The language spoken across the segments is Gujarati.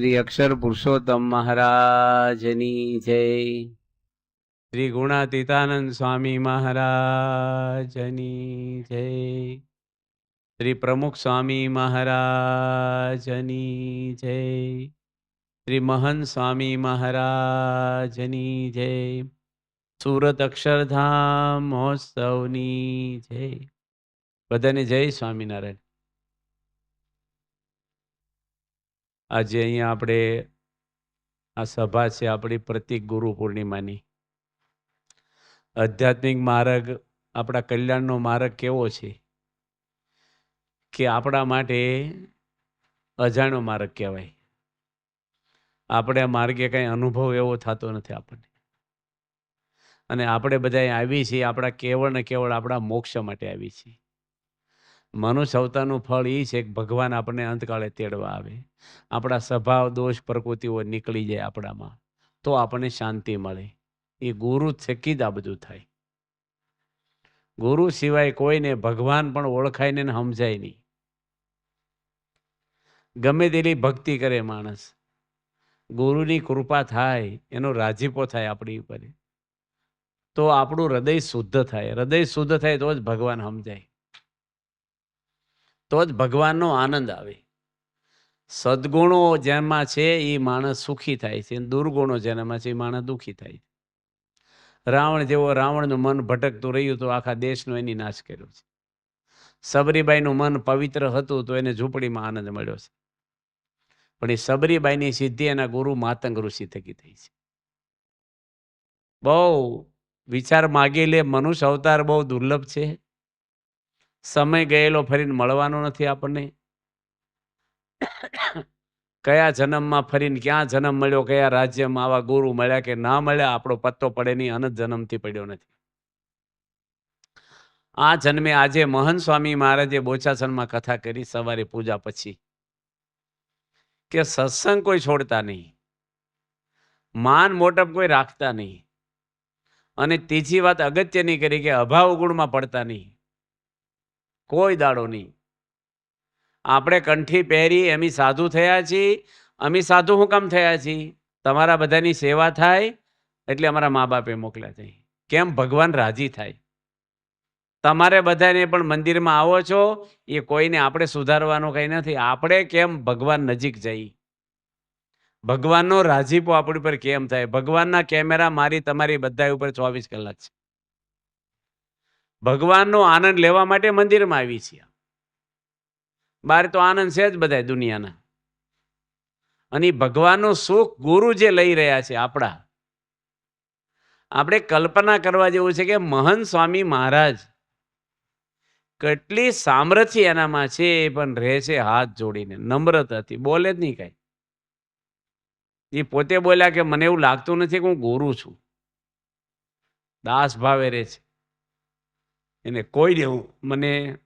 શ્રી અક્ષર પુરુષોત્તમ મહારાજની જય. શ્રી ગુણાતીતાનંદ સ્વામી મહારાજની જય. શ્રી પ્રમુખ સ્વામી મહારાજની જય. શ્રી મહન સ્વામી મહારાજની જય. સુરત અક્ષરધામ મહોત્સવની જય. બધાને જય સ્વામિનારાયણ. આજે અહીંયા આપણે આ સભા છે, આપણી પ્રતિક ગુરુ પૂર્ણિમાની. આધ્યાત્મિક માર્ગ, આપણા કલ્યાણનો માર્ગ કેવો છે? કે આપણા માટે અજાણ્યો માર્ગ કહેવાય. આપણે આ માર્ગે કંઈ અનુભવ એવો થતો નથી આપણને. અને આપણે બધા આવી છીએ, આપણા કેવળ ને કેવળ આપણા મોક્ષ માટે આવી છીએ. મનુષ્ય અવતારનું ફળ એ છે કે ભગવાન આપણને અંતકાળે તેડવા આવે. આપણા સ્વભાવ, દોષ, પ્રકૃતિઓ નીકળી જાય આપણામાં, તો આપણને શાંતિ મળે. એ ગુરુ થકી જ આ બધું થાય. ગુરુ સિવાય કોઈને ભગવાન પણ ઓળખાય ને સમજાય નહીં. ગમે તેટલી ભક્તિ કરે માણસ, ગુરુની કૃપા થાય, એનો રાજીપો થાય આપણી ઉપર. તો આપણું હૃદય શુદ્ધ થાય. હૃદય શુદ્ધ થાય તો જ ભગવાન સમજાય. તો જ ભગવાનનો આનંદ આવે. સદગુણો જેમાં છે એ માણસ સુખી થાય છે દુર્ગુણો જેનામાં છે એ માણસ દુઃખી થાય છે. રાવણ જેવો રાવણનું મન ભટકતું રહ્યું તો આખા દેશનો એની નાશ કર્યો છે. સબરીબાઈનું મન પવિત્ર હતું તો એને ઝૂંપડીમાં આનંદ મળ્યો છે. પણ એ સબરીબાઈની સિદ્ધિ એના ગુરુ માતંગ ઋષિ થકી થઈ છે. બહુ વિચાર માગી લે મનુષ્ય અવતાર બહુ દુર્લભ છે. સમય ગયેલો ફરીને મળવાનો નથી આપણને? કયા જન્મમાં ફરીને ક્યાં જન્મ મળ્યો, કયા રાજ્યમાં આવા ગુરુ મળ્યા કે ના મળ્યા, આપણો પત્તો પડે નહીં, અનંત જન્મથી પડ્યો નથી. આ જન્મે આજે મહન સ્વામી મહારાજે બોચાસનમાં કથા કરી સવારે પૂજા પછી કે સત્સંગ કોઈ છોડતા નહીં, માન મોટપ કોઈ રાખતા નહીં અને ત્રીજી વાત અગત્યની કરી કે અભાવ ગુણમાં પડતા નહીં. કોઈ દાડો નહીં. આપણે કંઠી પહેરી એમી સાધુ થયા છીએ. અમે સાધુ હું કામ થયા છીએ? તમારા બધાની સેવા થાય એટલે અમારા મા બાપે મોકલ્યા છે. કેમ? ભગવાન રાજી થાય. તમારે બધાને પણ મંદિરમાં આવો છો. એ કોઈને આપણે સુધારવાનું કંઈ નથી. આપણે કેમ? ભગવાન નજીક જઈ. ભગવાનનો રાજીપો આપણી પર કેમ થાય? ભગવાનના કેમેરા મારી તમારી બધા ઉપર ચોવીસ કલાક છે. ભગવાનનો આનંદ લેવા માટે મંદિરમાં આવી છીએ. બહાર તો આનંદ છે જ બધા દુનિયાના. અને ભગવાનનો સુખ ગુરુ જે લઈ રહ્યા છે આપણા. આપણે કલ્પના કરવા જેવું છે કે મહંત સ્વામી મહારાજ કેટલી સામર્થ્ય એનામાં છે એ પણ રહે છે હાથ જોડીને, નમ્રતાથી, બોલે જ નહીં કાંઈ. એ પોતે બોલ્યા કે મને એવું લાગતું નથી કે હું ગુરુ છું. દાસ ભાવે રહે છે. એને કોઈ દેવું મને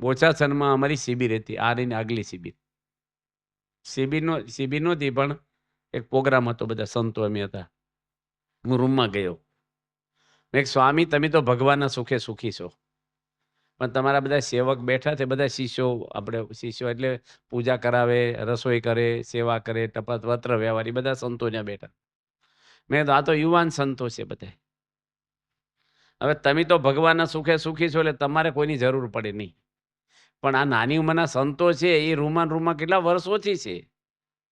બોચાસનમાં અમારી શિબિર હતી આ રહીને આગલી શિબિર. શિબિરનો શિબિર નહોતી પણ એક પ્રોગ્રામ હતો બધા સંતો અમે હતા. હું રૂમમાં ગયો. મેં સ્વામી તમે તો ભગવાનના સુખે સુખી છો. પણ તમારા બધા સેવક બેઠા છે બધા શિષ્યો આપણે શિષ્યો એટલે પૂજા કરાવે રસોઈ કરે સેવા કરે ટપત વત્ર વ્યવહાર એ બધા સંતો ત્યાં બેઠા. મેં કીધું, આ તો યુવાન સંતો છે બધા. હવે તમે તો ભગવાનના સુખે સુખી છો એટલે તમારે કોઈની જરૂર પડે નહીં. પણ આ નાની ઉંમરના સંતો છે, એ રૂમાન રૂમમાં કેટલા વર્ષોથી છે?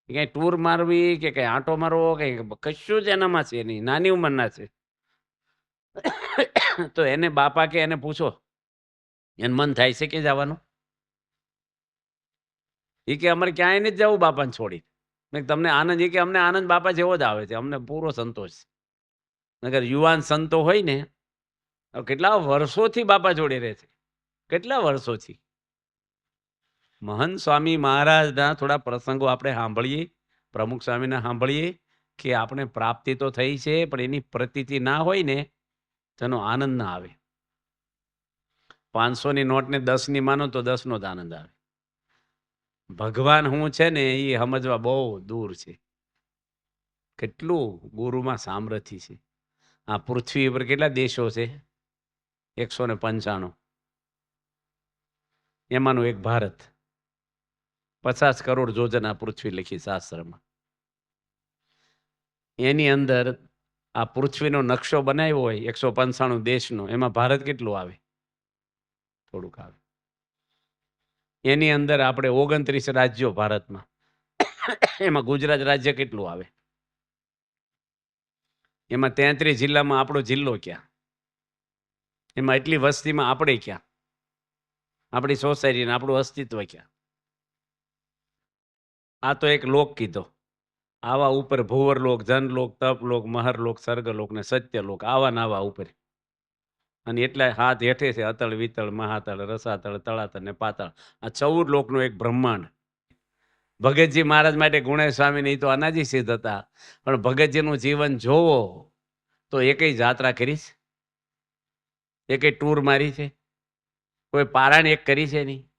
એ કંઈ ટૂર મારવી, કે કંઈ આંટો મારવો કંઈ કશું જ એનામાં છે નહીં, નાની ઉંમરના છે. તો એને બાપા કે એને પૂછો, એને મન થાય છે કે જવાનું? એ કે અમારે ક્યાંય નથી જવું બાપાને છોડી તમને આનંદ, એ કે, અમને આનંદ બાપા જેવો જ આવે છે, અમને પૂરો સંતોષ છે. નગર યુવાન સંતો હોય ને કેટલા વર્ષોથી બાપા જોડે રહે છે? કેટલા વર્ષોથી? મહંત સ્વામી મહારાજના થોડા પ્રસંગો આપણે સાંભળીએ, પ્રમુખ સ્વામીને સાંભળીએ કે આપણે પ્રાપ્તિ તો થઈ છે, પણ એની પ્રતીતિ ના હોય ને તેનો આનંદ ના આવે. પાંચસોની નોટને દસની માનો તો દસનો જ આનંદ આવે. ભગવાન હું છે ને, એ સમજવા બહુ દૂર છે. કેટલું ગુરુમાં સામર્થ્ય છે. આ પૃથ્વી ઉપર કેટલા દેશો છે? એકસો ને પંચાણું. એમાંનું એક ભારત. પચાસ કરોડ યોજના પૃથ્વી લખી શાસ્ત્રમાં. એની અંદર આ પૃથ્વીનો નકશો બનાવ્યો હોય, એકસો પંચાણું દેશનો, એમાં ભારત કેટલું આવે? થોડુંક આવે. એની અંદર આપણે ઓગણત્રીસ રાજ્યો ભારતમાં. એમાં ગુજરાત રાજ્ય કેટલું આવે? એમાં તેત્રીસ જિલ્લામાં આપણો જિલ્લો ક્યાં? એમાં એટલી વસ્તીમાં આપણે ક્યાં? આપણી સોસાયટીને આપણું અસ્તિત્વ ક્યાં? આ તો એક લોક કીધો. આવા ઉપર ભુવરલોક, જનલોક, તપલોક, મહરલોક, સ્વર્ગલોક ને સત્યલોક, આવા નાવા ઉપર. અને એટલા હાથ હેઠે છે અતળ, વિતળ, મહાતળ, રસાતળ, તળાતળ ને પાતળ. આ ચૌદ લોકનો એક બ્રહ્માંડ. ભગતજી મહારાજ માટે ગુણેશ સ્વામી નહીં તો અનાજી સિદ્ધ હતા. પણ ભગતજીનું જીવન જોવો તો એકેય જાત્રા કરીશ? એકેય ટૂર મારી છે. કોઈ પારાયણ એક કરી છે નહીં.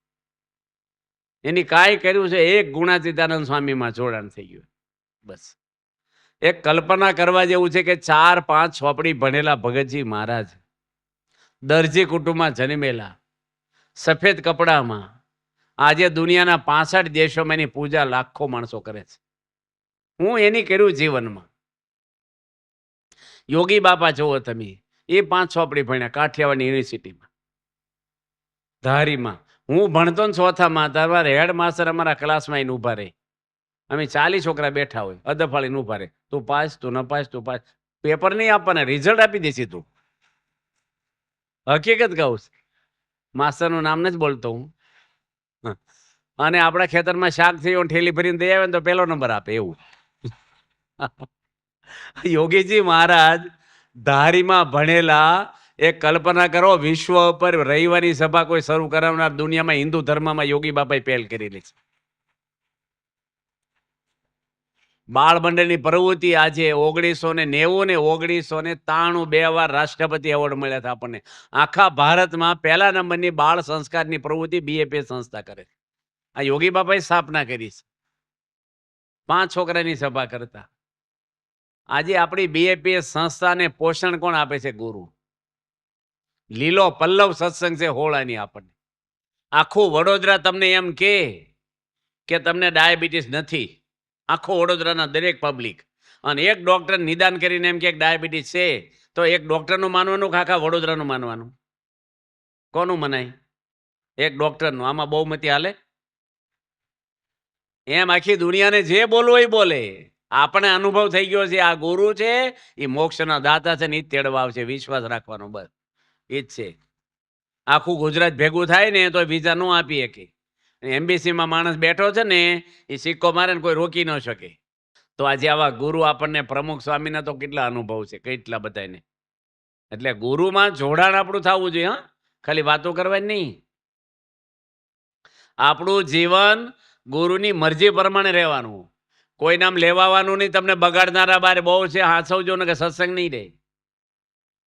એની કાંઈ કર્યું છે, એક ગુણાતીતાનંદ સ્વામીમાં જોડાણ થઈ ગયું. બસ. એક કલ્પના કરવા જેવું છે કે ચાર, પાંચ ચોપડી ભણેલા ભગતજી મહારાજ, દરજી કુટુંબમાં જન્મેલા, સફેદ કપડામાં, આજે દુનિયાના પાસઠ દેશોમાં એની પૂજા લાખો માણસો કરે છે. હું એની કર્યું જીવનમાં. યોગી બાપા જુઓ તમે એ પાંચ ચોપડી ભણ્યા કાઠિયાવાડ યુનિવર્સિટીમાં ધારીમાં. હું ભણતો ને ચોથામાં ત્યારબાદ હેડ માસ્ટર અમારા ક્લાસમાં એને ઊભા રહે. અમે ચાલીસ છોકરા બેઠા હોય, અદફાળીને ઊભા રહે. તું પાસ, તું ન પાસ, તું પાસ. પેપર નહીં આપવાના રિઝલ્ટ આપી દેશે તું. હકીકત કહું. માસ્ટરનું નામ નથી બોલતો હું. અને આપણા ખેતરમાં શાક થયું ઠેલી ભરીને દઈ આવે ને તો પહેલો નંબર આપે, એવું. યોગીજી મહારાજ ધારીમાં ભણેલા, એ કલ્પના કરો વિશ્વ ઉપર રવિવારની સભા કોઈ શરૂ કરાવનાર દુનિયામાં હિન્દુ ધર્મમાં યોગી બાપાએ પહેલ કરેલી છે. બાળ મંડળની પ્રવૃત્તિ આજે ઓગણીસો ને નેવું ને ઓગણીસો ને ત્રાણું બે વાર રાષ્ટ્રપતિ એવોર્ડ મળ્યા હતા આપણને. આખા ભારતમાં પહેલા નંબરની બાળ સંસ્કારની પ્રવૃત્તિ બીએપી સંસ્થા કરે આ યોગી બાપાએ સ્થાપના કરી છે. પાંચ છોકરાની સભા કરતા. આજે આપણી બીએપીએસ સંસ્થાને પોષણ કોણ આપે છે, ગુરુ? લીલો પલ્લવ સત્સંગ છે હોળાની આપણને. આખું વડોદરા તમને એમ કે કે તમને ડાયાબિટીસ નથી. આખો વડોદરાના દરેક પબ્લિક અને એક ડૉક્ટર નિદાન કરીને એમ કે ડાયાબિટીસ છે. તો એક ડૉક્ટરનું માનવાનું કે આખા વડોદરાનું માનવાનું? કોનું મનાય? એક ડૉક્ટરનું આમાં બહુમતી હાલે? એમ આખી દુનિયાને જે બોલવું એ બોલે. આપણે અનુભવ થઈ ગયો છે, આ ગુરુ છે, એ મોક્ષના દાતા છે ને એ તેડવા આવશે, વિશ્વાસ રાખવાનો બસ. એ જ છે. આખું ગુજરાત ભેગું થાય ને તો વિઝા ન આપી શકે. એમ્બેસીમાં માણસ બેઠો છે ને એ સિક્કો મારે ને કોઈ રોકી ન શકે. તો આજે આવા ગુરુ આપણને પ્રમુખ સ્વામીના તો કેટલા અનુભવ છે, કેટલા બધાને એટલે ગુરુમાં જોડાણ આપણું થવું જોઈએ, હા. ખાલી વાતો કરવાની નહીં. આપણું જીવન ગુરુની મરજી પ્રમાણે રહેવાનું. કોઈ નામ લેવાવાનું નહીં, તમને બગાડનારા બારે બહુ છે, હાંસવજો ને કે સત્સંગ નહીં રહે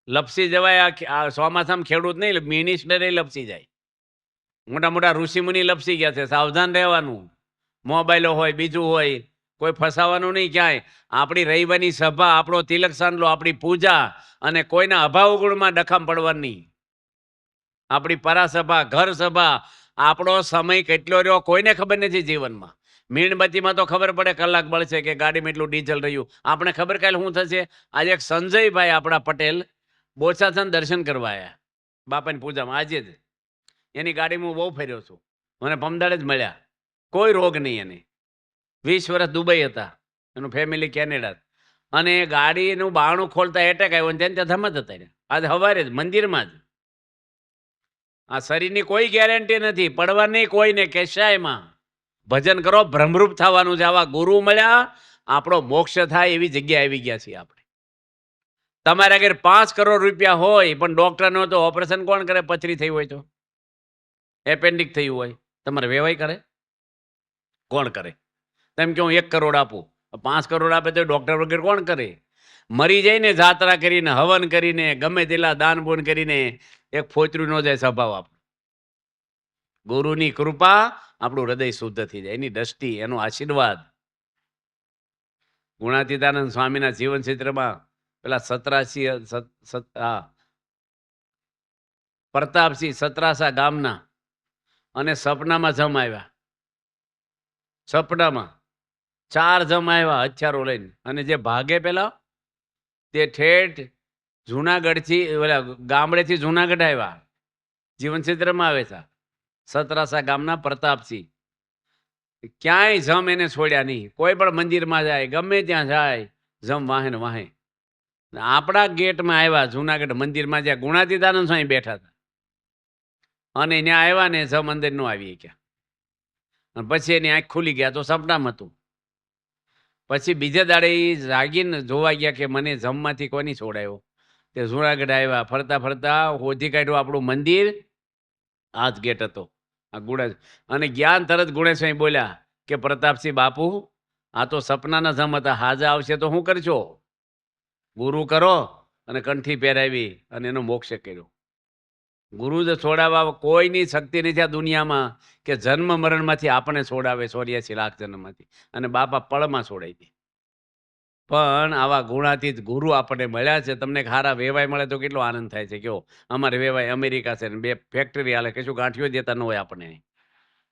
લપસી જવાય, આ ચોમાસામાં ખેડૂત નહીં મિનિસ્ટરે લપસી જાય. મોટા મોટા ઋષિમુનિ લપસી ગયા છે, સાવધાન રહેવાનું. મોબાઈલો હોય, બીજું હોય, કોઈ ફસાવાનું નહીં ક્યાંય. આપણી રહીવાની સભા, આપણો તિલક સાંડલો, આપણી પૂજા અને કોઈના અભાવ ગુણમાં ડખામ પડવાની આપણી પરાસભા ઘર સભા આપણો સમય કેટલો રહ્યો, કોઈને ખબર નથી જીવનમાં. મીણબત્તીમાં તો ખબર પડે કલાક બળશે કે ગાડીમાં એટલું ડીઝલ રહ્યું. આપણે ખબર કાલે શું થશે? આજે એક સંજયભાઈ આપણા પટેલ બોચાસન દર્શન કરવા આવ્યા બાપાની પૂજામાં. આજે જ. એની ગાડીમાં હું બહુ ફેર્યો છું. મને પમદાડે જ મળ્યા. કોઈ રોગ નહીં એને. વીસ વર્ષ દુબઈ હતા. એનું ફેમિલી કેનેડા અને ગાડીનું બાણું ખોલતા એટેક આવ્યો ને ત્યાં ધમત હતા એને. આજે સવારે જ, મંદિરમાં જ. આ શરીરની કોઈ ગેરંટી નથી. પડવાની કોઈને, કેશાયમાં. ભજન કરો, ભ્રમરૂપ થવાનું છે. આવા ગુરુ મળ્યા, આપણો મોક્ષ થાય એવી જગ્યા આવી ગયા છીએ આપણે. તમારે અગર પાંચ કરોડ રૂપિયા હોય, પણ ડોક્ટરનો તો ઓપરેશન કોણ કરે? પથરી થઈ હોય તો. એપેન્ડિક થયું હોય. તમારે વેવાય કરે? કોણ કરે? તેમ કે હું એક કરોડ આપું. પાંચ કરોડ આપે તો ડોક્ટર વગેરે કોણ કરે? મરી જઈને જાત્રા કરીને, હવન કરીને, ગમે તેલા દાન પૂન કરીને, એક ફોતરું ન જાય સ્વભાવ આપણો. ગુરુની કૃપા આપણું હૃદય શુદ્ધ થઈ જાય. એની દ્રષ્ટિ, એનો આશીર્વાદ. ગુણાતીતાનંદ સ્વામીના જીવન ચિત્રમાં પેલા સતરાસી પ્રતાપસિંહ સતરાસા ગામના અને સપનામાં જમ સપનામાં ચાર જમ હથિયારો લઈને. અને જે ભાગે પેલા તે ઠેઠ જુનાગઢથી ગામડેથી જુનાગઢ આવ્યા. જીવનચિત્રમાં આવે છે. સતરાસા ગામના પ્રતાપસિંહ ક્યાંય જમ એને છોડ્યા નહીં. કોઈ પણ મંદિરમાં જાય, ગમે ત્યાં જાય, જમ વાહે ને વાહે. આપણા ગેટમાં આવ્યા, જુનાગઢ મંદિરમાં જ્યાં ગુણાતીતાનંદ સ્વામી બેઠા હતા. અને ત્યાં આવ્યા ને જમ અંદર નો આવી ગયા અને પછી એની આંખ ખુલી ગયા તો સપનામાં હતું. પછી બીજા દાડે જાગીને જોવા ગયા કે મને જમમાંથી કોની છોડાયો? તે જુનાગઢ આવ્યા, ફરતા ફરતા હોધી કાઢ્યું આપણું મંદિર. આ જ ગેટ હતો. આ ગુણા અને જ્ઞાન તરત ગુણેશભાઈ બોલ્યા કે પ્રતાપસિંહ બાપુ, આ તો સપનાના જમ હતા, હાજા આવશે તો શું કરશો ગુરુ કરો અને કંઠી પહેરાવી અને એનો મોક્ષ કર્યો. ગુરુ જ છોડાવવા કોઈની શક્તિ નથી આ દુનિયામાં કે જન્મ મરણમાંથી આપણે છોડાવે ચોર્યાસી લાખ જન્મમાંથી. અને બાપા પળમાં છોડાઈ દે. પણ આવા ગુણાતીત ગુરુ આપણને મળ્યા છે. તમને ખારા વેવાય મળે તો કેટલો આનંદ થાય છે. કયો અમારે વેવાય અમેરિકા છે બે ફેક્ટરી હાલે. કશું ગાંઠીઓ દેતા ન હોય આપણને.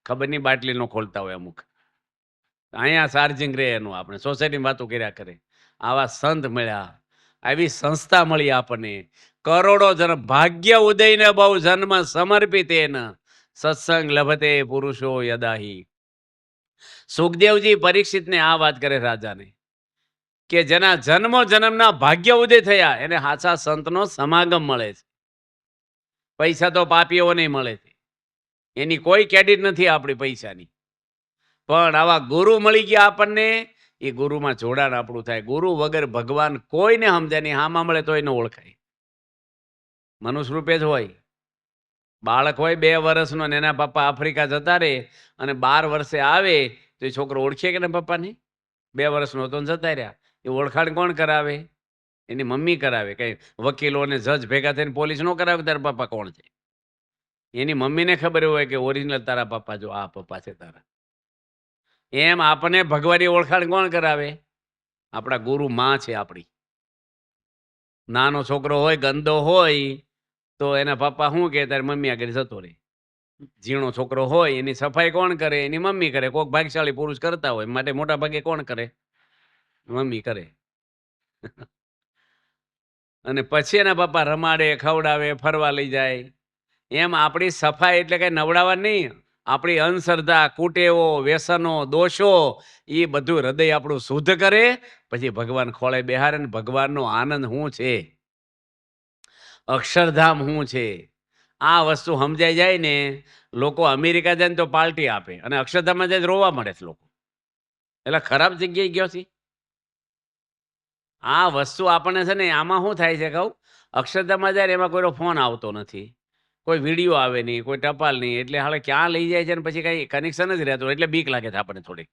ખબર નહીં બાટલી નો ખોલતા હોય અમુક. અહીંયા ચાર્જિંગ રહે એનું આપણે. સોસાયટીમાં વાતો કર્યા કરે. આવા સંત મળ્યા. આવી સંસ્થા મળી આપણને. કરોડો જન ભાગ્ય ઉદયને બહુ જન્મ સમર્પિત એને. સત્સંગ લભતે પુરુષો યદાહી. સુખદેવજી પરીક્ષિતને આ વાત કરે રાજાને. કે જેના જન્મો જન્મના ભાગ્ય ઉદય થયા, એને હાચા સંતનો સમાગમ મળે છે. પૈસા તો પાપીઓને મળે છે. એની કોઈ ક્રેડિટ નથી આપણી પૈસાની. પણ આવા ગુરુ મળી ગયા આપણને, એ ગુરુમાં જોડાણ આપણું થાય. ગુરુ વગર ભગવાન કોઈને સમજે નહીં. હામાં મળે તો એને ઓળખાય. મનુષ્ય રૂપે જ હોય. બાળક હોય બે વર્ષનો ને એના પપ્પા આફ્રિકા જતા રહે અને બાર વર્ષે આવે તો એ છોકરો ઓળખે કે ને પપ્પાને? બે વર્ષનો હતો જતા રહ્યા. એ ઓળખાણ કોણ કરાવે? એની મમ્મી કરાવે. કઈ વકીલો અને જજ ભેગા થઈને પોલીસ નો કરાવે તારા પપ્પા કોણ છે? એની મમ્મીને ખબર હોય કે ઓરિજિનલ તારા પપ્પા જો, આ પપ્પા છે તારા. એમ આપણને ભગવાનની ઓળખાણ કોણ કરાવે? આપણા ગુરુ માં છે આપણી. નાનો છોકરો હોય, ગંદો હોય, તો એના પપ્પા શું કે, તારી મમ્મી આગળ જતો રહે. ઝીણો છોકરો હોય, એની સફાઈ કોણ કરે? એની મમ્મી કરે. કોઈક ભાગ્યશાળી પુરુષ કરતા હોય માટે મોટા ભાગે કોણ કરે? મમ્મી કરે. અને પછી એના પપ્પા રમાડે, ખવડાવે, ફરવા લઈ જાય. એમ આપણી સફાઈ એટલે કઈ નવડાવવા નહીં. આપણી અંધશ્રદ્ધા, કુટેવો, વ્યસનો, દોષો એ બધું હૃદય આપણું શુદ્ધ કરે. પછી ભગવાન ખોળે બેહારે ને ભગવાનનો આનંદ શું છે? અક્ષરધામ શું છે? આ વસ્તુ સમજાઈ જાય ને, લોકો અમેરિકા જાય ને તો પાર્ટી આપે. અને અક્ષરધામમાં જાય રોવા મળે છે લોકો. એટલે ખરાબ જગ્યાએ ગયો છે? આ વસ્તુ આપણને છે ને આમાં શું થાય છે કહું? અક્ષરધામમાં જાય એમાં કોઈનો ફોન આવતો નથી, કોઈ વીડિયો આવે નહીં, કોઈ ટપાલ નહીં, એટલે હાલે ક્યાં લઈ જાય છે ને પછી કંઈ કનેક્શન જ રહેતું એટલે બીક લાગે છે આપણને થોડીક.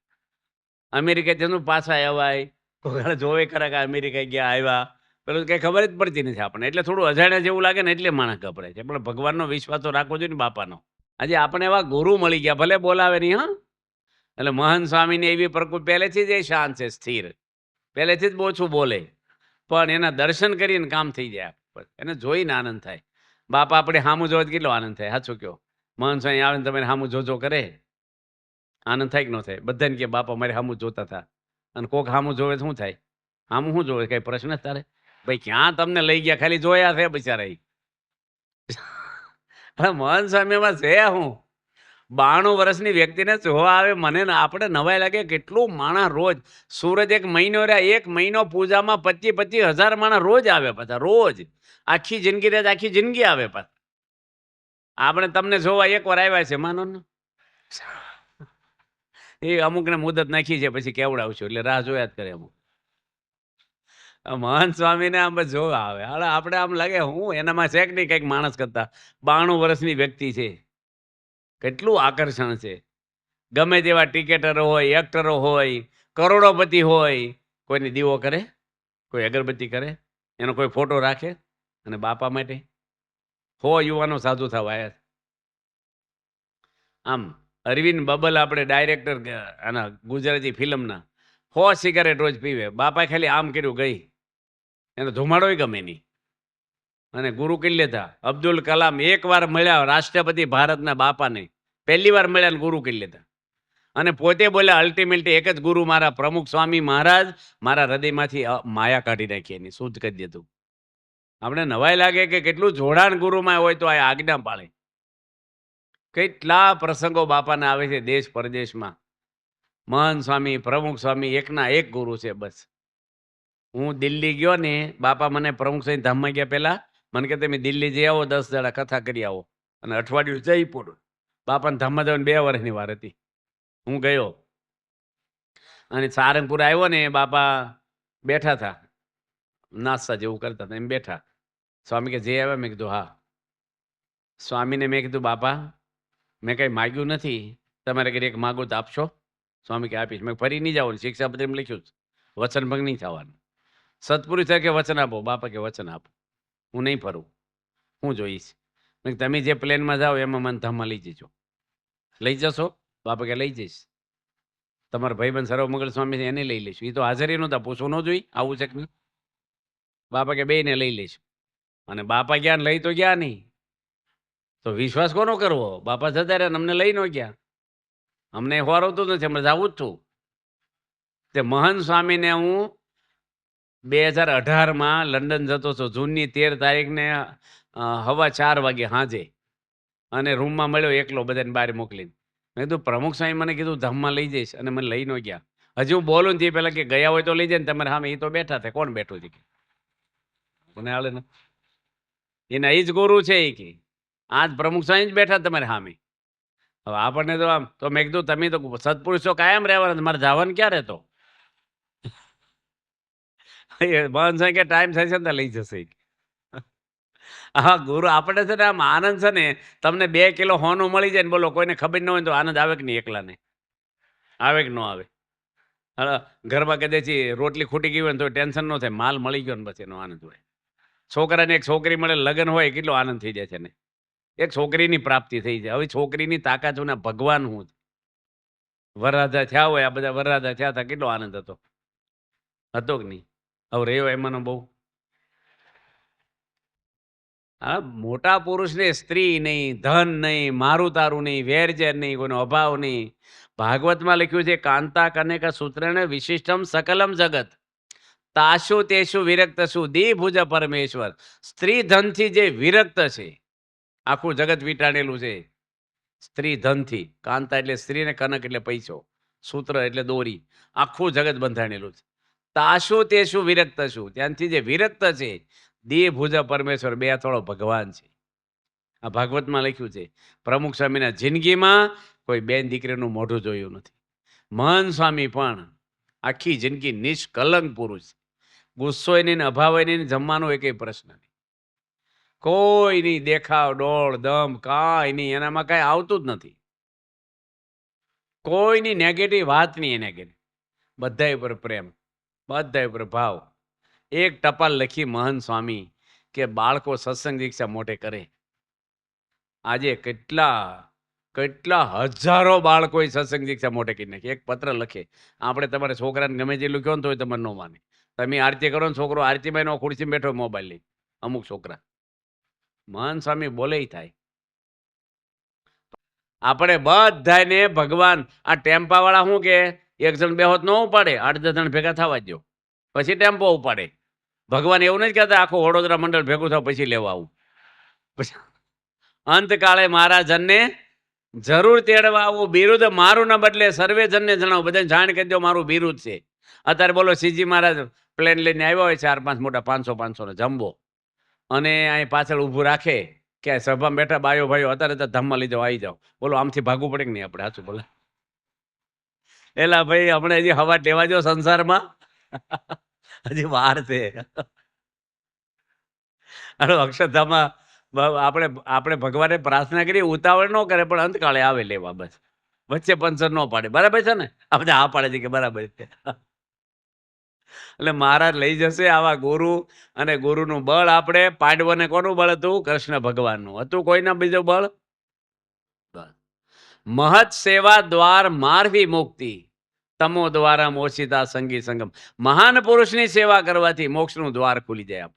અમેરિકા તેનું પાછા અવાય કોઈ જોવે ખરા કે અમેરિકા ગયા, આવ્યા, પેલું કંઈ ખબર જ પડતી નથી આપણને, એટલે થોડું અજાણ્યા જેવું લાગે ને એટલે માણસ ગભરાય છે, પણ ભગવાનનો વિશ્વાસ તો રાખવો જોઈએ ને બાપાનો. આજે આપણે એવા ગુરુ મળી ગયા, ભલે બોલાવે નહીં, હા? એટલે મહન સ્વામીની એવી પ્રકૃતિ પહેલેથી જ એ શાંત છે, સ્થિર. પહેલેથી જ બહુ ઓછું બોલે. પણ એના દર્શન કરીને કામ થઈ જાય એને જોઈને આનંદ થાય. બાપા આપણે હામું જોવા કેટલો આનંદ થાય? સાચું કયો મહન સ્વામી આવે ને તમે હામું જોજો કરે. આનંદ થાય કે ન થાય? બધાને કે બાપા મારે હામું જોતા હતા. અને કોક હામું જોવે શું થાય? હામું શું જોવે? કઈ પ્રશ્ન જ તારે? ભાઈ, ક્યાં તમને લઈ ગયા? ખાલી જોયા છે બિચારા મહંત સ્વામીમાં છે હું. બાણું વર્ષની વ્યક્તિને જોવા આવે, મને આપણે નવાઈ લાગે કેટલું માણસ રોજ. સૂરજ એક મહિનો રહ્યા, એક મહિનો પૂજામાં પચીસ પચીસ હજાર માણસ રોજ આવે પાછા, રોજ. આખી જિંદગી રહે આખી જિંદગી આવે પાછા. આપણે તમને જોવા એક વાર આવ્યા છે, માનો એ અમુકને મુદત નાખી છે, પછી કેવડાવશું, એટલે રાહ જોયા જ કરે અમુક. મહાન સ્વામીને આમ જોવા આવે. હાલે, આપણે આમ લાગે, હું એનામાં છે કે નહીં, કંઈક માણસ કરતા. બાણું વર્ષની વ્યક્તિ છે. કેટલું આકર્ષણ છે. ગમે તેવા ટિકેટરો હોય, એક્ટરો હોય, કરોડોપતિ હોય, કોઈને દીવો કરે, કોઈ અગરબત્તી કરે, એનો કોઈ ફોટો રાખે અને બાપા માટે? હો, યુવાનો સાધુ થવા આવ્યા આમ, અરવિંદ બબલ આપણે ડાયરેક્ટર આના ગુજરાતી ફિલ્મના, હો, સિગારેટ રોજ પીવે. બાપાએ ખાલી આમ કર્યું, ગઈ. એનો ધુમાડોય ગમે નહીં. અને ગુરુ કરી લેતા અબ્દુલ કલામ એક વાર મળ્યા, રાષ્ટ્રપતિ ભારતના બાપાને. પહેલી વાર મળ્યા ને ગુરુ કરી લેતા અને પોતે બોલ્યા, અલ્ટિમેટલી એક જ ગુરુ મારા પ્રમુખ સ્વામી મહારાજ, મારા હૃદયમાંથી માયા કાઢી નાખી, એની શુદ્ધ કરી દીધું. આપણે નવાઈ લાગે કે કેટલું જોડાણ ગુરુમાં હોય તો આ આજ્ઞા પાળે. કેટલા પ્રસંગો બાપાને આવે છે દેશ પરદેશમાં. મહાન સ્વામી, પ્રમુખ સ્વામી, એકના એક ગુરુ છે બસ. હું દિલ્હી ગયો ને, બાપા મને પ્રમુખ સ્વામી ધામમાં ગયા પહેલા મને કે તમે દિલ્હી જઈ આવો, દસ જણા કથા કરી આવો. અને અઠવાડિયું જયપુર. બાપાને ધામમાં બે વર્ષની વાર હતી. હું ગયો. અને સારંગપુર આવ્યો ને બાપા બેઠા હતા. નાસ્તા જેવું કરતા હતા, એમ બેઠા. સ્વામી કે જે આવ્યા? મેં કીધું, હા. સ્વામીને મેં કીધું, બાપા, મેં કંઈ માગ્યું નથી. તમારે ઘરે એક માગું તો આપશો? સ્વામી કે, આપીશ. મેં ફરી નહીં જવાનું, શિક્ષાપત્રીમાં લખ્યું છે. વચન ભંગ નહીં થવાનું. સત્પુરુષ કે, વચન આપો. બાપા કે, વચન આપો. હું નહીં ફરું. હું જોઈશ. તમે જે પ્લેનમાં જાઓ, એમાં મને ધામમાં લઈ જજો. લઈ જશો? બાપા કે લઈ જઈશ. તમારા ભાઈબંધ સર્વમંગળ સ્વામી એને લઈ લઈશું. એ તો હાજરી નહોતા, પૂછવું ન જોઈ, આવું છે કે બાપા કે બેયને લઈ લઈશું. અને બાપા ગયા લઈ તો ગયા નહીં. તો વિશ્વાસ કોનો કરવો? બાપા જતા રહ્યા અમને લઈ ન ગયા. અમને હોરવતું નથી અમે જવું જ છું. તે મહાન સ્વામીને હું બે હજાર અઢારમાં લંડન જતો હતો જૂનની તેર તારીખને હવા ચાર વાગે સાંજે અને રૂમમાં મળ્યો એકલો બધાને બહાર મોકલીને. મેં કીધું, પ્રમુખ સાહેબ મને કીધું, ધામમાં લઈ જઈશ. અને મને લઈ ન ગયા. હજી હું બોલું ને તે પહેલાં કે ગયા હોય તો લઈ જાય ને તમારે સામે એ તો બેઠા થાય. કોણ બેઠું છે મને હાલે ને. એના એ જ ગુરુ છે એ કે. આજ પ્રમુખ સાહેબ જ બેઠા તમારે સામે. હવે આપણને તો આમ, તો મેં કીધું, તમે તો સત્પુરુષો કાયમ રહેવાના મારે જવાનું ક્યારે તો મહાન સ્વામી કે ટાઈમ થશે ને લઈ જશે હા, ગુરુ આપણે છે ને આમ આનંદ છે ને, તમને બે કિલો હોનું મળી જાય ને બોલો કોઈને ખબર ન હોય તો આનંદ આવે કે નહીં એકલાને? આવે કે ન આવે? હા ઘરમાં કદાચ રોટલી ખૂટી ગઈ હોય ને તો ટેન્શન ન થાય, માલ મળી ગયો ને પછી એનો આનંદ હોય. છોકરાને એક છોકરી મળે, લગ્ન હોય કેટલો આનંદ થઈ જાય છે ને? એક છોકરીની પ્રાપ્તિ થઈ જાય. હવે છોકરીની તાકાત હું ભગવાન હું વરરાજા થયા હોય, આ બધા વરરાજા થયા હતા, કેટલો આનંદ હતો? હતો કે નહીં? હવે રહ્યો એમાંનો બહુ? હા, મોટા પુરુષને સ્ત્રી નહીં, ધન નહીં, મારું તારું નહીં, વેરઝેર નહીં, કોઈનો અભાવ નહીં. ભાગવતમાં લખ્યું છે, કાંતા કનેક સૂત્રને વિશિષ્ટમ સકલમ જગત. તાશુ તેશુ વિરક્ત શું ભુજ પરમેશ્વર. સ્ત્રી ધનથી જે વિરક્ત છે, આખું જગત વીટાણેલું છે. સ્ત્રી ધનથી. કાંતા એટલે સ્ત્રી ને કનક એટલે પૈસો. સૂત્ર એટલે દોરી. આખું જગત બંધાણેલું છે. તાશુ તેશુ વિરક્ત શું ત્યાંથી જે વિરક્ત છે દેહ ભુજ પરમેશ્વર, બે થોડો ભગવાન છે. આ ભાગવતમાં લખ્યું છે, પ્રમુખ સ્વામીના જિંદગીમાં કોઈ બેન દીકરીનું મોઢું જોયું નથી. મહન સ્વામી પણ આખી જિંદગી નિષ્કલંક પુરુષ ગુસ્સો નહીં અભાવ નહીં જમવાનો એકેય પ્રશ્ન નહીં. કોઈ નહીં દેખાવ, ડોળ, દમ કાંઈ નહીં, એનામાં કાંઈ આવતું જ નથી. કોઈની નેગેટિવ વાત નહીં એને ઘેર બધા ઉપર પ્રેમ. બધા પ્રભાવ એક ટપાલ લખી મહાન સ્વામી કે બાળકો સત્સંગ દીક્ષા મોટે કરે. આજે કેટલા કેટલા હજારો બાળકોએ સત્સંગ દીક્ષા મોટે કરી નાખી. એક પત્ર લખે. આપણે તમારે છોકરાને ગમે તે લખ્યો ને તો તમને ન માને. તમે આરતી કરો ને છોકરો આરતીમાં નો ખુરશી બેઠો મોબાઈલ લઈ અમુક છોકરા. મહાન સ્વામી બોલે થાય. આપણે બધાને ભગવાન. આ ટેમ્પા વાળા શું કે? એક જણ બે હોત ન ઉપાડે, આઠ દસ જણ ભેગા થવા દો પછી ટેમ્પો ઉપાડે. ભગવાન એવું નથી કહેતા, આખું વડોદરા મંડળ ભેગું થાવ, પછી લેવા આવું. પછી અંતકાળે મારા જનને જરૂર તેડવા આવું, બિરુદ મારું ના બદલે, સર્વે જનને જણાવો, બધાને જાણ કરી દો મારું બિરુદ છે. અત્યારે બોલો સીજી મહારાજ, પ્લેન લઈને આવ્યા હોય ચાર પાંચ મોટા પાંચસો પાંચસો ને જમ્બો અને અહીં પાછળ ઊભું રાખે, કે સભામાં બેઠા બાયો ભાઈઓ, અત્યારે ધમમાં લઈ જાઓ આવી જાઓ. બોલો, આમથી ભાગવું પડે કે નહીં આપણે? સાચું બોલે. એલા ભાઈ, હમણાં હજી હવા ટેવા જો સંસારમાં? હજી વાર છે. અરે અક્ષરધામમાં આપણે આપણે ભગવાને પ્રાર્થના કરી, ઉતાવળ ન કરે, પણ અંતકાળે આવે લેવા બસ. વચ્ચે પંચર ન પાડે. બરાબર છે ને? આ બધા આ પાડે છે કે બરાબર છે. એટલે મહારાજ લઈ જશે આવા ગુરુ, અને ગુરુનું બળ આપણે, પાંડવોને કોનું બળ હતું? કૃષ્ણ ભગવાનનું. હતું કોઈના બીજું બળ. મહત સેવા દ્વાર મારવી મુક્તિ. તમો દ્વારા મોચિતા સંગી સંગમ. મહાન પુરુષની સેવા કરવાથી મોક્ષનું દ્વાર ખુલી જાય આપ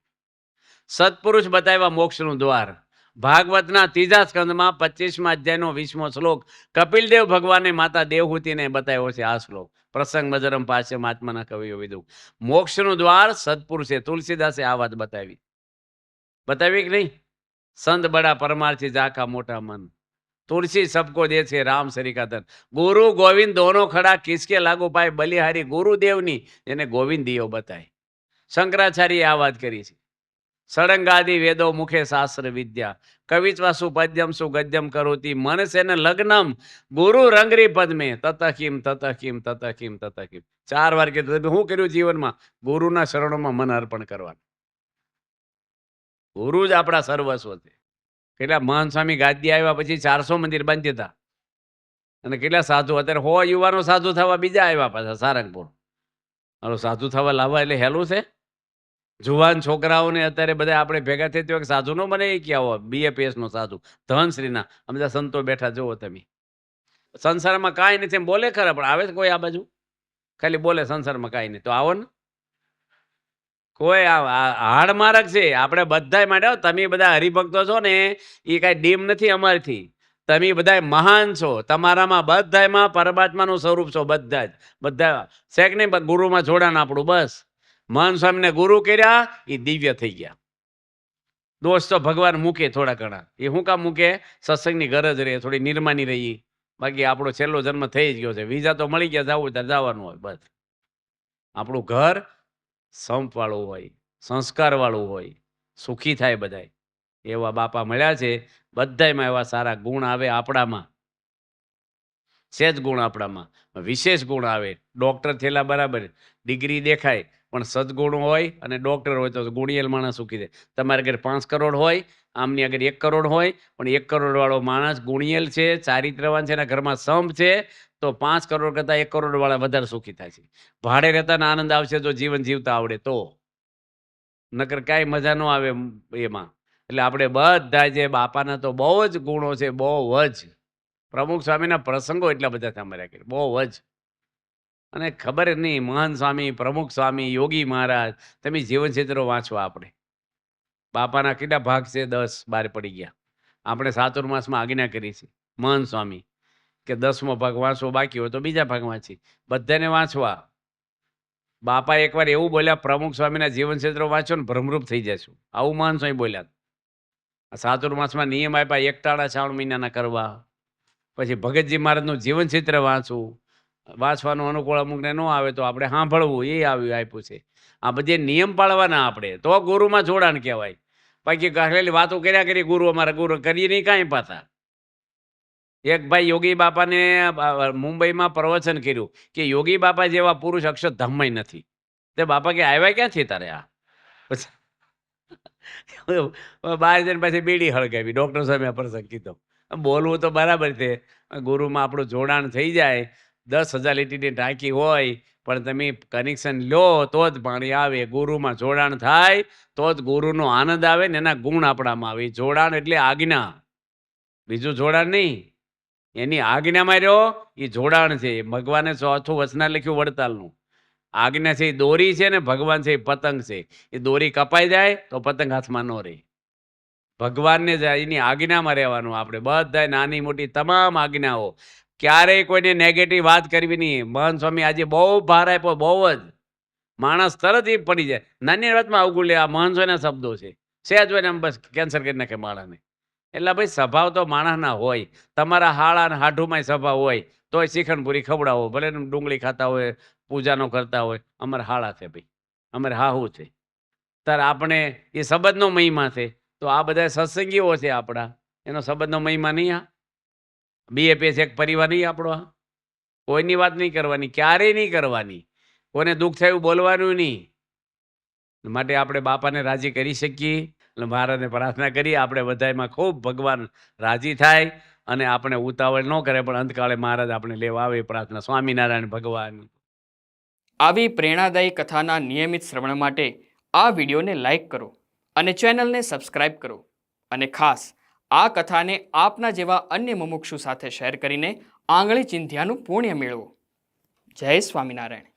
સત્પુરુષ બતાવ્યા મોક્ષનું દ્વાર. ભાગવતના ત્રીજા સ્કંદમાં પચીસમાં અધ્યાયનો વીસમો શ્લોક. કપિલદેવ ભગવાને માતા દેવહૂતિને બતાવ્યો છે આ શ્લોક. પ્રસંગ મજરમ પાસે મહાત્માના કવિઓ વિદુ મોક્ષનું દ્વાર સત્પુરુષે તુલસીદાસે આ વાત બતાવી. બતાવી કે નહીં? સંત બડા પરમાર્થી જાખા મોટા મન. तुलसी सबको दे છે રામ સરિકાતન ગુરુ ગોવિંદ દોનો ખડા કિસકે લાગુ પાય બલિહારી ગુરુદેવની એને ગોવિંદ દિયો બતાય શંકરાચાર્યએ આ વાત કરી છે સળંગાદિ વેદો મુખે શાસ્ત્ર વિદ્યા કવિત્વાસુ પદ્યમ સુ ગદ્યમ કરોતી મનસેન લગ્નમ ગુરુ રંગરી પદ્મે તતકીમ તતકીમ તતકીમ તતકીમ ચાર વાર કીધું તમે શું કર્યું જીવનમાં ગુરુના શરણોમાં મન અર્પણ કરવાનું ગુરુ જ આપણા સર્વસ્વ છે કેટલા મહાન સ્વામી ગાદી આવ્યા પછી ચારસો મંદિર બાંધી હતા. અને કેટલા સાધુ અત્યારે હો યુવાનો સાધુ થવા બીજા આવ્યા પાછા સારંગપુર. હાલો, સાધુ થવા લાવવા એટલે હેલું છે. જુવાન છોકરાઓને અત્યારે બધા આપણે ભેગા થઈ તો એક સાધુ નો બને એ ક્યાં હોય બીએપીએસ નો સાધુ, ધનશ્રીના. અમે બધા સંતો બેઠા, જુઓ તમે. સંસારમાં કાંઈ નથી બોલે ખરા, પણ આવે કોઈ આ બાજુ? ખાલી બોલે સંસારમાં કાંઈ નહીં. તો આવો ને. કોઈ હાડ મારક છે. આપણે બધા માટે તમે બધા હરિભક્તો છો ને એ કાંઈ ડીમ નથી અમારથી. તમે બધા મહાન છો. તમારામાં બધામાં પરમાત્માનું સ્વરૂપ છો બધા જ. બધા છે કે ગુરુમાં જોડાણ આપણું, બસ. મહાન સ્વામીને ગુરુ કર્યા એ દિવ્ય થઈ ગયા. દોષ ભગવાન મૂકે થોડા ઘણા. એ શું કામ મૂકે? સત્સંગની ગરજ રહે, થોડી નિર્માની રહી. બાકી આપણો છેલ્લો જન્મ થઈ જ ગયો છે. વિઝા તો મળી ગયા, જવું જવાનું હોય, બસ. આપણું ઘર સંપવાળું હોય, સંસ્કારવાળું હોય, સુખી થાય બધાય. એવા બાપા મળ્યા છે, બધાયમાં એવા સારા ગુણ આવે આપણામાં. સહેજ ગુણ આપણામાં. વિશેષ ગુણ આવે. ડૉક્ટર થયેલા બરાબર, ડિગ્રી દેખાય, પણ સદગુણ હોય અને ડૉક્ટર હોય તો ગુણિયેલ માણસ સુખી થાય. તમારે ઘરે પાંચ કરોડ હોય આમની આગળ એક કરોડ હોય, પણ એક કરોડવાળો માણસ ગુણિયેલ છે ચારિત્રવાન છે, એના ઘરમાં સંપ છે, તો પાંચ કરોડ કરતાં એક કરોડવાળા વધારે સુખી થાય છે. ભાડે રહેતાને આનંદ આવશે જો જીવન જીવતા આવડે તો. નકર કાંઈ મજા ન આવે એમ- એટલે આપણે બધા જે બાપાના તો બહુ જ ગુણો છે, બહુ જ. પ્રમુખ સ્વામીના પ્રસંગો એટલા બધા સાંભળ્યા કરે, બહુ જ. અને ખબર નહીં, મહાન સ્વામી, પ્રમુખ સ્વામી, યોગી મહારાજ, તમે જીવન ક્ષેત્રો વાંચવા આપણે. બાપાના કેટલા ભાગ છે? દસ, બાર પડી ગયા. આપણે સાતુર્માસમાં આજ્ઞા કરી છે. મહાન સ્વામી, કે દસમો ભાગ વાંચવો બાકી હોય તો બીજા ભાગ વાંચી બધાને વાંચવા. બાપા એકવાર એવું બોલ્યા, પ્રમુખ સ્વામીના જીવન ક્ષેત્રો વાંચો ને ભ્રમરૂપ થઈ જશું. આવું મહાન સ્વામી બોલ્યા. આ સાતુર્માસમાં નિયમ આપ્યા, એકટાળા શ્રાવણ મહિનાના કરવા. પછી ભગતજી મહારાજનું જીવન ચિત્ર વાંચવું વાંચવાનું અનુકૂળ અમુકને ન આવે તો આપણે સાંભળવું. એ આવ્યું, આપ્યું છે. આ બધે નિયમ પાળવાના આપણે. તો ગુરુમાં જોડાણ કહેવાય. બાકી ઘરેલી વાતો કર્યા કરી, ગુરુ અમારા ગુરુ કરીએ નહીં કાંઈ પાછા. એક ભાઈ યોગી બાપાને મુંબઈમાં પ્રવચન કર્યું કે યોગી બાપા જેવા પુરુષ અક્ષરધામમાં નથી. તે બાપા કે, આવ્યા ક્યાંથી તારે આ? બાર જઈને પછી બીડી હળગાવી, ડૉક્ટર સામે પ્રસંગ કીધો. બોલવું તો બરાબર છે, ગુરુમાં આપણું જોડાણ થઈ જાય દસ હજાર લીટીની ટાંકી હોય, પણ તમે કનેક્શન લો, તો જ પાણી આવે. ગુરુમાં જોડાણ થાય, તો જ ગુરુનો આનંદ આવે ને એના ગુણ આપણામાં આવે. જોડાણ એટલે આજ્ઞા. બીજું જોડાણ નહીં. એની આજ્ઞામાં રહ્યો, એ જોડાણ છે. ભગવાને ચોથું વચના લખ્યું વડતાલનું. આજ્ઞા છે, એ દોરી છે ને ભગવાન છે, એ પતંગ છે. એ દોરી કપાઈ જાય, તો પતંગ હાથમાં ન રહે. ભગવાનને એની આજ્ઞામાં રહેવાનું. આપણે બધા નાની મોટી તમામ આજ્ઞાઓ ક્યારેય કોઈને નેગેટિવ વાત કરવી નહીં. મહન સ્વામી આજે બહુ ભાર આપ્યો, બહુ જ. માણસ તરત એ પડી જાય. નાની વાતમાં અવગુણ લે, આ મહંત સ્વામીના શબ્દો છે. સહેજ હોય ને આમ બસ કેન્સર કરી નાખે માણસને. એટલે ભાઈ સ્વભાવ તો માણસના હોય. તમારા હાળા અને હાઢુમાંય સ્વભાવ હોય. તોય શ્રીખંડપુરી ખવડાવો. ભલે ડુંગળી ખાતા હોય, પૂજાનો કરતા હોય. અમારે હાળા છે ભાઈ. અમારે હાહુ છે. ત્યારે આપણે એ સંબંધનો મહિમા છે. તો આ બધા સત્સંગીઓ છે આપણા. એનો સંબંધનો મહિમા નહીં આ? બીએપીએસ એક પરિવાર નહીં આપણો કોઈની વાત નહીં કરવાની, ક્યારેય નહીં કરવાની. કોઈને દુઃખ થયું બોલવાનું નહીં. માટે આપણે બાપાને રાજી કરી શકીએ એટલે મહારાજને પ્રાર્થના કરીએ, આપણે બધામાં ખૂબ ભગવાન રાજી થાય, અને આપણે ઉતાવળ ન કરે, પણ અંતકાળે મહારાજ આપણે લેવા આવે પ્રાર્થના. સ્વામિનારાયણ ભગવાન. આવી પ્રેરણાદાયી કથાના નિયમિત શ્રવણ માટે આ વિડીયોને લાઈક કરો, અને ચેનલને સબસ્ક્રાઇબ કરો, અને ખાસ આ કથાને આપના જેવા અન્ય મુમુક્ષુ સાથે શેર કરીને આંગળી ચિંધ્યાનું પુણ્ય મેળવો. જય સ્વામિનારાયણ.